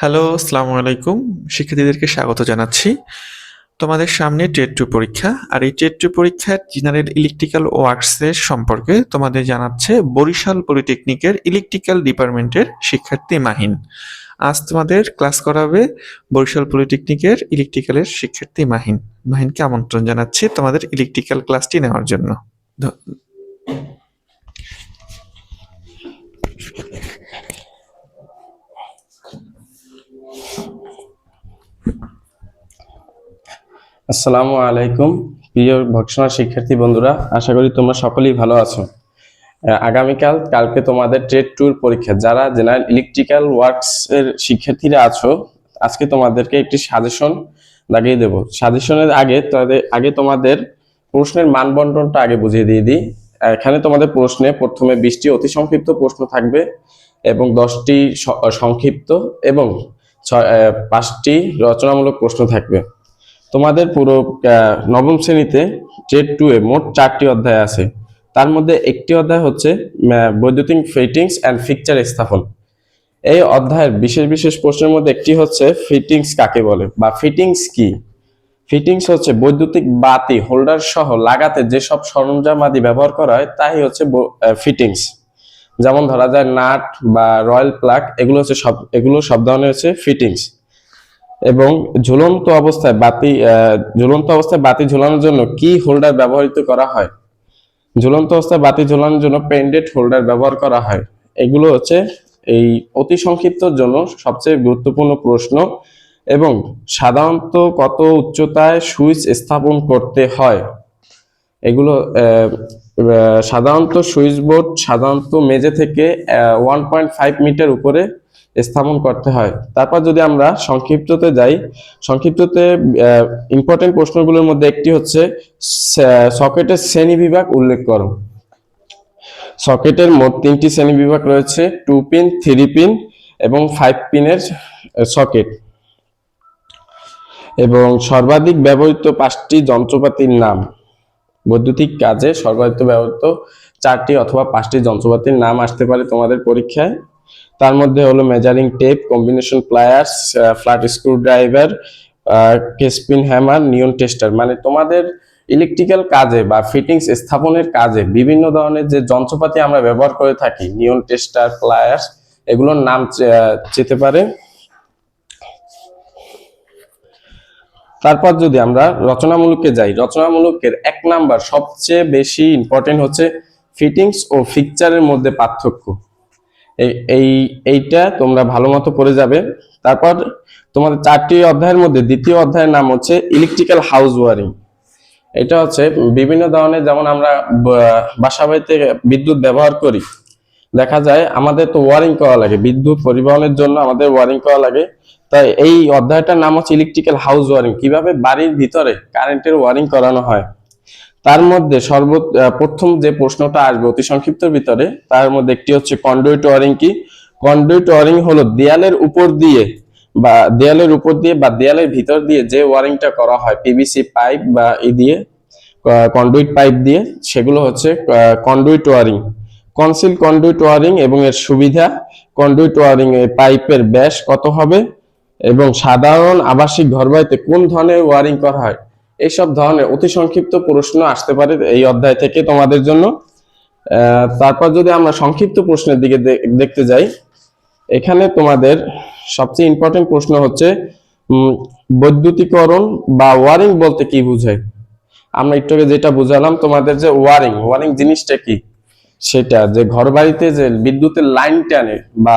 Hello, আসসালামু আলাইকুম। শিক্ষার্থীদেরকে স্বাগত জানাচ্ছি। তোমাদের সামনে টেট 2 পরীক্ষা। আর এই টেট 2 পরীক্ষার জেনারেল ইলেকট্রিক্যাল ওয়ার্কস এর সম্পর্কে তোমাদের জানাচ্ছে বরিশাল পলিটেকনিকের ইলেকট্রিক্যাল ডিপার্টমেন্টের শিক্ষার্থী মাহিন। আজ তোমাদের ক্লাস করাবে বরিশাল পলিটেকনিকের ইলেকট্রিক্যালের শিক্ষার্থী মাহিন। মাহিনকে আমন্ত্রণ জানাচ্ছি তোমাদের ইলেকট্রিক্যাল ক্লাসটি নেওয়ার জন্য। আসসালামু আলাইকুম। প্রিয় ভর্সনা শিক্ষার্থী বন্ধুরা, আশা করি তোমরা সকলেই ভালো আছো। আগামীকাল, কালকে তোমাদের ট্রেড ট্যুর পরীক্ষা। যারা জেনারেল ইলেকট্রিক্যাল ওয়ার্কস এর শিক্ষার্থীরা আছো, আজকে তোমাদেরকে একটি সাজেশন লাগিয়ে দেব। সাজেশনের আগে তাদের আগে তোমাদের প্রশ্নের মানবন্টনটা আগে বুঝিয়ে দিয়ে দিই। এখানে তোমাদের প্রশ্নে প্রথমে বিশটি অতি সংক্ষিপ্ত প্রশ্ন থাকবে এবং দশটি সংক্ষিপ্ত এবং পাঁচটি রচনামূলক প্রশ্ন থাকবে। তোমাদের পুরো নবম শ্রেণীতে ট্রেড টু এ মোট চারটি অধ্যায় আছে, তার মধ্যে একটি অধ্যায় হচ্ছে বৈদ্যুতিক ফিটিংস অ্যান্ড ফিকচার স্থাপন। এই অধ্যায়ের বিশেষ বিশেষ প্রশ্নের মধ্যে একটি হচ্ছে ফিটিংস কাকে বলে বা ফিটিংস কি? ফিটিংস হচ্ছে বৈদ্যুতিক বাতি হোল্ডার সহ লাগাতে যেসব সরঞ্জাম আদি ব্যবহার করা হয়, তাই হচ্ছে ফিটিংস যেমন ধরা যায় নাট বা রয়্যাল প্লাগ, এগুলো হচ্ছে সব, এগুলো সব ধরনের হচ্ছে ফিটিংস এবং ঝুলন্ত অবস্থায় বাতি ঝুলন্ত অবস্থায় বাতি ঝুলানোর জন্য কি হোল্ডার ব্যবহৃত করা হয়? ঝুলন্ত অবস্থায় বাতি ঝুলানোর জন্য পেন্ডেড হোল্ডার ব্যবহার করা হয়। এগুলো হচ্ছে এই অতি সংক্ষিপ্তর জন্য সবচেয়ে গুরুত্বপূর্ণ প্রশ্ন এবং সাধারণত কত উচ্চতায় সুইচ স্থাপন করতে হয়? এগুলো সাধারণত সুইচ বোর্ড সাধারণত মেঝে থেকে ওয়ান পয়েন্ট ফাইভ মিটার উপরে স্থাপন করতে হয়। তারপর যদি আমরা সংক্ষিপ্ততে যাই, সংক্ষিপ্ততে ইম্পর্টেন্ট প্রশ্নগুলোর মধ্যে একটি হচ্ছে সকেটের শ্রেণি বিভাগ উল্লেখ করো। সকেটের মোট তিনটি শ্রেণি বিভাগ রয়েছে টু পিন থ্রি পিন এবং ফাইভ পিনের সকেট। এবং সর্বাধিক ব্যবহৃত পাঁচটি যন্ত্রপাতির নাম। বৈদ্যুতিক কাজে সর্বাধিক ব্যবহৃত চারটি অথবা পাঁচটি যন্ত্রপাতির নাম আসতে পারে তোমাদের পরীক্ষায়। তার মধ্যে হলো measuring tape combination pliers flat screwdriver কেসপিন hammer neon tester মানে তোমাদের ইলেকট্রিক্যাল কাজে বা ফিটিংস স্থাপনের কাজে বিভিন্ন ধরনের যে যন্ত্রপাতি আমরা ব্যবহার করে থাকি নিয়ন টেস্টার প্লায়ার্স এগুলোর নাম যেতে পারে। তারপর যদি আমরা রচনামূলকে যাই, রচনামূলকের এক নাম্বার সবচেয়ে বেশি ইম্পর্টেন্ট হচ্ছে ফিটিংস ও ফিকচারের মধ্যে পার্থক্য। এই- এই, এইটা তোমরা ভালো মতো পড়ে যাবে। তারপর তোমাদের চারটি অধ্যায়ের মধ্যে দ্বিতীয় অধ্যায়ের নাম হচ্ছে ইলেকট্রিক্যাল হাউস ওয়ারিং এটা হচ্ছে বিভিন্ন ধরনের, যেমন আমরা বাসা বাড়িতে বিদ্যুৎ ব্যবহার করি। দেখা যায় আমাদের তো ওয়ারিং করা লাগে, বিদ্যুৎ পরিবহনের জন্য আমাদের ওয়ারিং করা লাগে। তাই এই অধ্যায়টার নাম হচ্ছে ইলেকট্রিক্যাল হাউস ওয়ারিং কীভাবে বাড়ির ভিতরে কারেন্টের ওয়ারিং করানো হয়? তার মধ্যে সর্ব প্রথম যে প্রশ্নটা আসবে অতি সংক্ষিপ্তের ভিতরে, তার মধ্যে একটি হচ্ছে কন্ডুইট ওয়ারিং কি? কন্ডুইট ওয়ারিং হলো দেয়ালের উপর দিয়ে বা দেয়ালের উপর দিয়ে বা দেয়ালের ভিতর দিয়ে যে ওয়ারিংটা করা হয় পিভিসি পাইপ বা ই দিয়ে কন্ডুইট পাইপ দিয়ে, সেগুলো হচ্ছে conduit wiring conceal conduit wiring এবং এর সুবিধা কন্ডুইট ওয়ারিং পাইপের ব্যাস কত হবে এবং সাধারণ আবাসিক ঘরবাড়িতে কোন ধরনের ওয়ারিং করা হয়? এইসব ধরনের অতি সংক্ষিপ্ত প্রশ্ন আসতে পারে এই অধ্যায় থেকে তোমাদের জন্য। তারপর যদি আমরা সংক্ষিপ্ত প্রশ্নের দিকে দেখতে যাই, এখানে তোমাদের সবচেয়ে ইম্পর্টেন্ট প্রশ্ন হচ্ছে বৈদ্যুতিকরণ বা ওয়ারিং বলতে কি বোঝায়? আমরা একটু আগে যেটা বুঝালাম তোমাদের যে ওয়ারিং ওয়ারিং জিনিসটা কি? সেটা যে ঘর বাড়িতে যে বিদ্যুতের লাইন টানে বা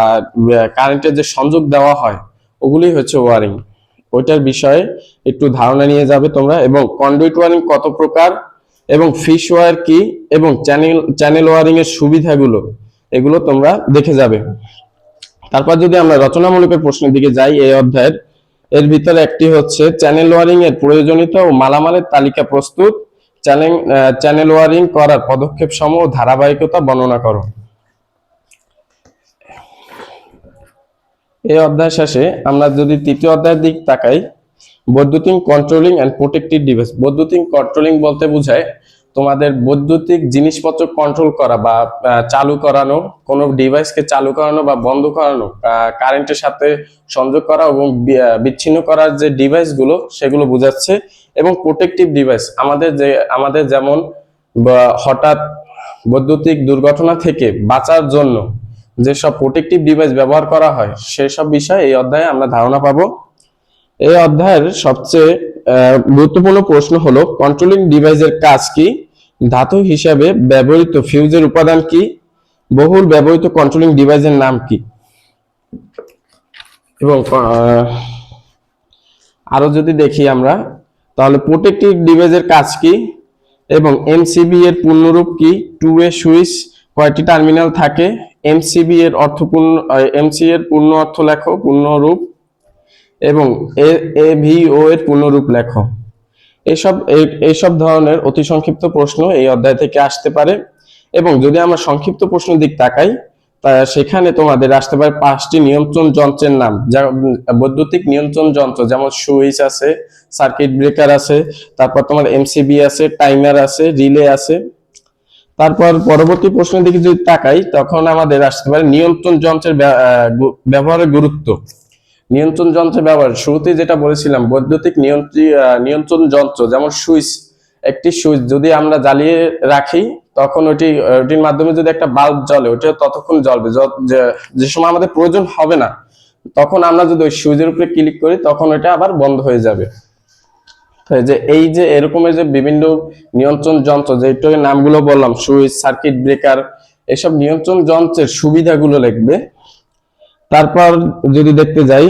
কারেন্টের যে সংযোগ দেওয়া হয় ওগুলি হচ্ছে ওয়ারিং। ওইটার বিষয়ে একটু ধারণা নিয়ে যাবে তোমরা। এবং কন্ডুইট ওয়ারিং কত প্রকার? এবং ফিশ ওয়ার কি? এবং চ্যানেল চ্যানেল ওয়ারিং এর সুবিধাগুলো? এগুলো তোমরা দেখে যাবে। তারপর যদি আমরা রচনামূলকের প্রশ্নের দিকে যাই এই অধ্যায়ের, এর ভিতরে একটি হচ্ছে চ্যানেল ওয়ারিং এর প্রয়োজনীয়তা ও মালামালের তালিকা প্রস্তুত। চ্যানেল চ্যানেল ওয়ারিং করার পদক্ষেপ সমূহ ধারাবাহিকতা বর্ণনা করো। এই অধ্যায় শেষে আমরা যদি তৃতীয় অধ্যায়ের দিক তাকাই, বৈদ্যুতিক কন্ট্রোলিং অ্যান্ড প্রোটেক্টিভ ডিভাইস বৈদ্যুতিক কন্ট্রোলিং বলতে বোঝায় তোমাদের বৈদ্যুতিক জিনিসপত্র কন্ট্রোল করা বা চালু করানো, কোনো ডিভাইসকে চালু করানো বা বন্ধ করানো কারেন্টের সাথে সংযোগ করা এবং বিচ্ছিন্ন করার যে ডিভাইসগুলো সেগুলো বোঝাচ্ছে। এবং প্রোটেকটিভ ডিভাইস আমাদের যে, আমাদের যেমন হঠাৎ বৈদ্যুতিক দুর্ঘটনা থেকে বাঁচার জন্য যেসব প্রোটেকটিভ ডিভাইস ব্যবহার করা হয় সেসব বিষয়ে এই অধ্যায়ে আমরা ধারণা পাবো। এই অধ্যায়ের সবচেয়ে গুরুত্বপূর্ণ প্রশ্ন হলো কন্ট্রোলিং ডিভাইসের কাজ কি? ধাতু হিসাবে ব্যবহৃত ফিউজের উপাদান কি? বহুল ব্যবহৃত কন্ট্রোলিং ডিভাইসের নাম কি? এবং আরও যদি দেখি আমরা, তাহলে প্রোটেক্টিভ ডিভাইসের কাজ কি? এবং এমসিবি এর পূর্ণরূপ কি? টু এ সুইচ কয়টি টার্মিনাল থাকে। এমসিবি এর অর্থপূর্ণ এমসি এর পূর্ণ অর্থ লেখো, পূর্ণরূপ, এবং এ এ ভি ও এর পূর্ণরূপ লেখো। এইসব এই- এইসব ধরনের অতি সংক্ষিপ্ত প্রশ্ন এই অধ্যায় থেকে আসতে পারে। এবং যদি আমরা সংক্ষিপ্ত প্রশ্ন দিক তাকাই সেখানে তোমাদের আসতে পারে পাঁচটি নিয়ন্ত্রণ যন্ত্রের নাম। যা, বৈদ্যুতিক নিয়ন্ত্রণ যন্ত্র, যেমন সুইচ আছে, সার্কিট ব্রেকার আছে, তারপর তোমার এমসিবি আছে, টাইমার আছে, রিলে আছে। তারপর পরবর্তী প্রশ্নের দিকে যদি তাকাই, তখন আমাদের আসতে পারে নিয়ন্ত্রণ যন্ত্রের ব্যা- ব্যবহারের গুরুত্ব। নিয়ন্ত্রণ যন্ত্রের ব্যবহার, শুরুতেই যেটা বলেছিলাম, বৈদ্যুতিক নিয়ন্ত্রী নিয়ন্ত্রণ যন্ত্র, যেমন সুইচ, একটি সুইচ যদি আমরা জ্বালিয়ে রাখি, তখন ওটি ওটির মাধ্যমে যদি একটা বাল্ব জ্বলে ওটা ততক্ষণ জ্বলবে। যে- সময় আমাদের প্রয়োজন হবে না, তখন আমরা যদি ওই সুইচের উপরে ক্লিক করি, তখন ওটা আবার বন্ধ হয়ে যাবে। যে, এই যে এরকমের যে বিভিন্ন নিয়ন্ত্রণ যন্ত্র যেটার নামগুলো বললাম, সুইচ, সার্কিট ব্রেকার, এসব নিয়ন্ত্রণ যন্ত্রের সুবিধাগুলো লিখবে। তারপর যদি দেখতে যাই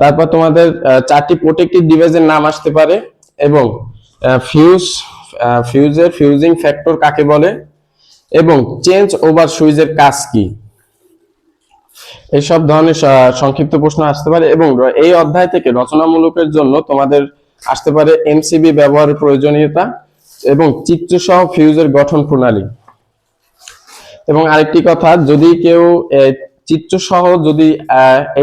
তারপর তোমাদের চারটি প্রোটেক্টিভ ডিভাইসের নাম আসতে পারে এবং ফিউজ ফিউজের ফিউজিং ফ্যাক্টর কাকে বলে এবং চেঞ্জ ওভার সুইচের কাজ কি? এইসব ধরনের সংক্ষিপ্ত প্রশ্ন আসতে পারে এবং এই অধ্যায় থেকে রচনামূলকের জন্য তোমাদের আসতে পারে এমসিবি ব্যবহারের প্রয়োজনীয়তা এবং চিত্র সহ ফিউজের গঠন প্রণালী। এবং আরেকটি কথা, যদি কেউ চিত্র সহ যদি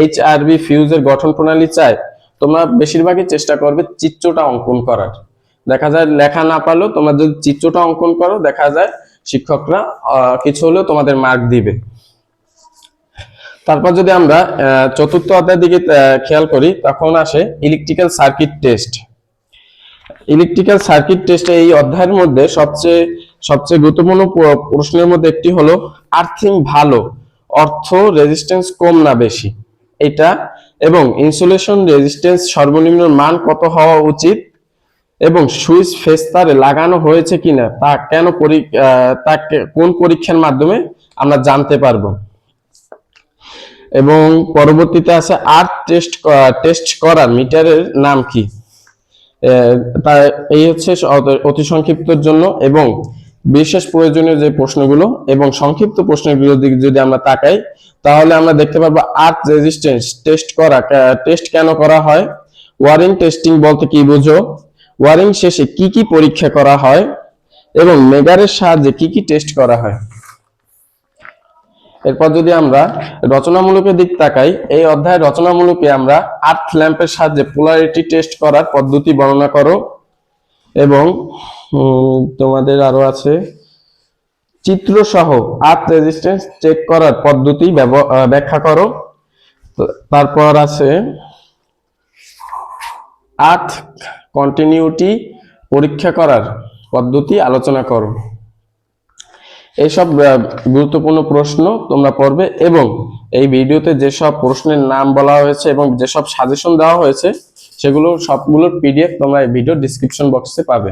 এইচ আর বি ফিউজের গঠন প্রণালী চায়, তোমরা বেশিরভাগই চেষ্টা করবে চিত্রটা অঙ্কন করার। দেখা যায় লেখা না পারলেও তোমরা যদি চিত্রটা অঙ্কন করো, দেখা যায় শিক্ষকরা কিছু হলেও তোমাদের মার্ক দিবে। তারপর যদি আমরা চতুর্থ অধ্যায়ের দিকে খেয়াল করি, তখন আসে electrical circuit test electrical circuit টেস্টে এই অধ্যায়ের মধ্যে সবচেয়ে সবচেয়ে গুরুত্বপূর্ণ প্রশ্নের মধ্যে একটি হলো, আর্থিং ভালো, অর্থ রেজিস্ট্যান্স কম না বেশি? এটা এবং ইনসুলেশন রেজিস্ট্যান্স সর্বনিম্ন মান কত হওয়া উচিত? এবং সুইচ ফেস্তারে লাগানো হয়েছে কিনা? তা কেন তা কোন পরীক্ষার মাধ্যমে আমরা জানতে পারব? এবং পরবর্তীতে আছে আর্থ টেস্ট টেস্ট করার মিটারের নাম কি? আহ, তা এই হচ্ছে অত- অতি সংক্ষিপ্তর জন্য এবং বিশেষ প্রয়োজনীয় যে প্রশ্নগুলো এবং সংক্ষিপ্ত প্রশ্নগুলোর দিকে যদি আমরা তাকাই তাহলে আমরা দেখতে পাবো আর্থ রেজিস্ট্যান্স টেস্ট করা টেস্ট কেন করা হয়? ওয়ারিং টেস্টিং বলতে কি বুঝো? ওয়ারিং শেষে কি কি পরীক্ষা করা হয়? এবং মেগারের সাহায্যে কি কি টেস্ট করা হয়? এরপর যদি আমরা রচনামূলকের দিক তাকাই, এই অধ্যায় রচনামূলকে আমরা আর্থ ল্যাম্পের সাহায্যে পোলারিটি টেস্ট করার পদ্ধতি বর্ণনা করো। এবং তোমাদের আরও আছে চিত্র সহ আর্থ রেজিস্ট্যান্স চেক করার পদ্ধতি ব্যাখ্যা করো। তারপর আছে, আর্থ কন্টিনিউটি পরীক্ষা করার পদ্ধতি আলোচনা করো। এইসব গুরুত্বপূর্ণ প্রশ্ন তোমরা পড়বে এবং এই ভিডিওতে যেসব প্রশ্নের নাম বলা হয়েছে এবং যেসব সাজেশন দেওয়া হয়েছে সেগুলো সবগুলোর পিডিএফ তোমরা এই ভিডিও ডিসক্রিপশন বক্সে পাবে।